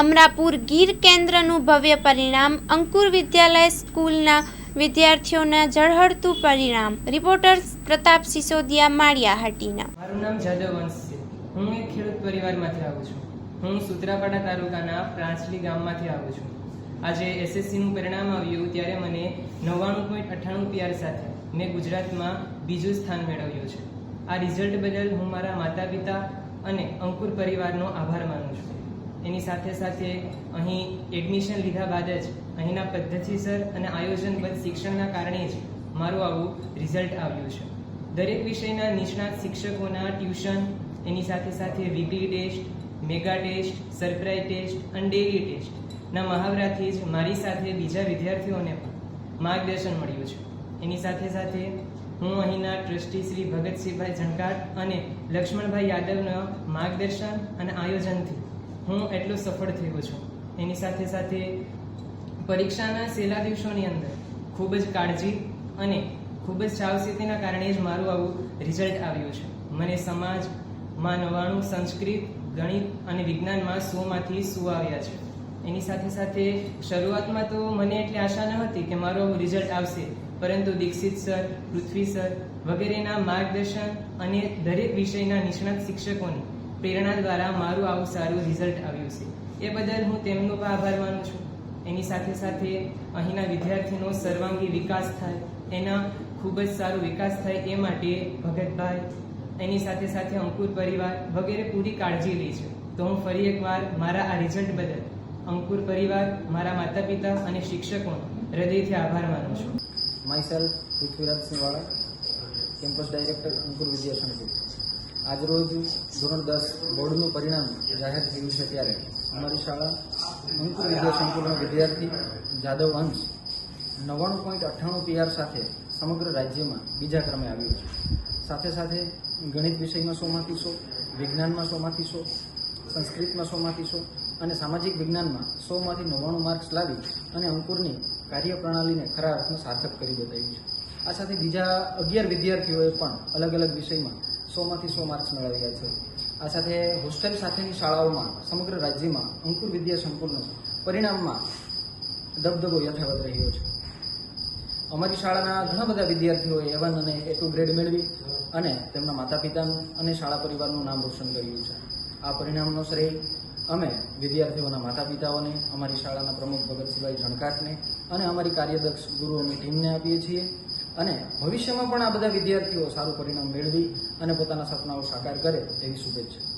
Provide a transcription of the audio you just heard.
અમરાપુર ગીર કેન્દ્રનું ભવ્ય પરિણામ, અંકુર વિદ્યાલય સ્કૂલના વિદ્યાર્થીઓના ઝળહળતું પરિણામ. રિપોર્ટર્સ પ્રતાપ સિસોદિયા માળિયાહાટીના મારું નામ જાદવ વંશ છે. હું એક ખેડૂત પરિવારમાંથી આવું છું. હું સુત્રાપાડા તાલુકાના પ્રાંચલી ગામમાંથી આવું છું. આજે એસએસસીનું પરિણામ આવ્યું ત્યારે મને નવ્વાણું પોઈન્ટ અઠ્ઠાણું પીઆર સાથે મેં ગુજરાતમાં બીજું સ્થાન મેળવ્યું છે. આ રિઝલ્ટ બદલ હું મારા માતા પિતા અને અંકુર પરિવારનો આભાર માનું છું. એની સાથે સાથે અહીં એડમિશન લીધા બાદ જ અહીંના પદ્ધતિસર અને આયોજનબદ્ધ શિક્ષણના કારણે જ મારું આવું રિઝલ્ટ આવ્યું છે. દરેક વિષયના નિષ્ણાત શિક્ષકોના ટ્યુશન એની સાથે સાથે weekly test mega test surprise test અને ડેલી ટેસ્ટના મહાવરાથી જ મારી સાથે બીજા વિદ્યાર્થીઓને પણ માર્ગદર્શન મળ્યું છે. એની સાથે સાથે હું અહીંના ટ્રસ્ટી શ્રી ભગતસિંહભાઈ ઝંકાટ અને લક્ષ્મણભાઈ યાદવના માર્ગદર્શન અને આયોજનથી હું એટલો સફળ થયો છું. એની સાથે સાથે પરીક્ષાના છેલ્લા દિવસોની અંદર ખૂબ જ કાળજી અને ખૂબ જ સાવચેતીના કારણે જ મારું આવું રિઝલ્ટ આવ્યું છે. મને સમાજમાં નવાણું સંસ્કૃત, ગણિત અને વિજ્ઞાનમાં સોમાંથી સો આવ્યા છે. એની સાથે સાથે શરૂઆતમાં તો મને એટલી આશા ન હતી કે મારો રિઝલ્ટ આવશે, પરંતુ દીક્ષિત સર, પૃથ્વી સર વગેરેના માર્ગદર્શન અને દરેક વિષયના નિષ્ણાત શિક્ષકોની પ્રેરણા દ્વારા મારું આવું સારું રિઝલ્ટ આવ્યું છે. એ બદલ હું તેમનો પણ આભાર માનું છું. એની સાથે સાથે અહીંના વિદ્યાર્થીનો સર્વાંગી વિકાસ થાય, એના ખૂબ જ સારો વિકાસ થાય એ માટે ભગતભાઈ, એની સાથે સાથે અંકુર પરિવાર વગેરે પૂરી કાળજી લે છે. તો હું ફરી એકવાર મારા આ રિઝલ્ટ બદલ અંકુર પરિવાર, મારા માતા પિતા અને શિક્ષકોનો હૃદયથી આભાર માનું છું. Myself, Prithviraj Sinhwala campus director Ankur Vidya Sankul આજરોજ ધોરણ દસ બોર્ડનું પરિણામ જાહેર થયું છે ત્યારે. અમારી શાળા અંકુર વિદ્યા સંકુલનો વિદ્યાર્થી જાદવ અંશ નવ્વાણું પોઈન્ટ અઠ્ઠાણું પીઆર સાથે સમગ્ર રાજ્યમાં બીજા ક્રમે આવ્યું છે. સાથે સાથે ગણિત વિષયમાં સોમાંથી સો વિજ્ઞાનમાં સોમાંથી સો સંસ્કૃતમાં સોમાંથી સો અને સામાજિક વિજ્ઞાનમાં સોમાંથી નવ્વાણું માર્ક્સ લાવી અને અંકુરની કાર્યપ્રણાલીને ખરા અર્થમાં સાર્થક કરી બતાવ્યું છે. આ સાથે બીજા અગિયાર વિદ્યાર્થીઓએ પણ અલગ અલગ વિષયમાં સોમાંથી સો માર્ક્સ મેળવ્યા છે. આ સાથે હોસ્ટેલ સાથેની શાળાઓમાં, સમગ્ર રાજ્યમાં અંકુર વિદ્યા સંકુલનો પરિણામમાં દબદબો યથાવત રહ્યો છે. અમારી શાળાના ઘણા બધા વિદ્યાર્થીઓએ એવન અને એ ટુ ગ્રેડ મેળવી અને તેમના માતા પિતાનું અને શાળા પરિવારનું નામ રોશન કર્યું છે. આ પરિણામનો શ્રેય અમે વિદ્યાર્થીઓના માતા પિતાઓને અમારી શાળાના પ્રમુખ ભગતસિંહભાઈ ઝણકાટને અને અમારી કાર્યદક્ષ ગુરુઓની ટીમને આપીએ છીએ. અને ભવિષ્યમાં પણ આ બધા વિદ્યાર્થીઓ સારું પરિણામ મેળવી અને પોતાના સપનાઓ સાકાર કરે એવી શુભેચ્છા.